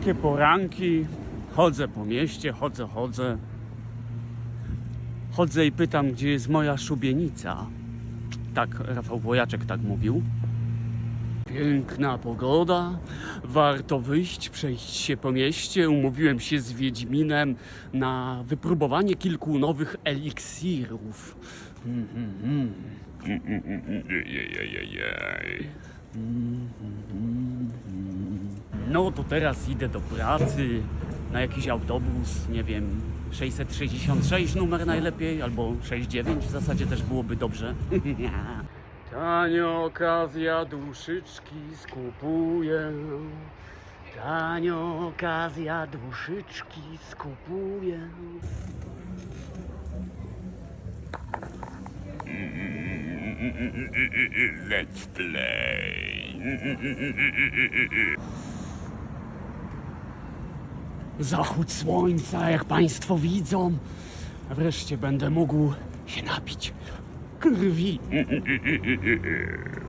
Takie poranki. Chodzę po mieście, chodzę, chodzę. Chodzę i pytam, gdzie jest moja szubienica. Tak, Rafał Wojaczek tak mówił. Piękna pogoda, warto wyjść, przejść się po mieście. Umówiłem się z Wiedźminem na wypróbowanie kilku nowych eliksirów. Mhm. Ejejejejej. No to teraz idę do pracy na jakiś autobus, nie wiem, 666 numer najlepiej, albo 69 w zasadzie też byłoby dobrze. Tania okazja duszyczki skupuję. Tanio okazja duszyczki skupuję. Let's play. Zachód słońca, jak Państwo widzą. Wreszcie będę mógł się napić krwi.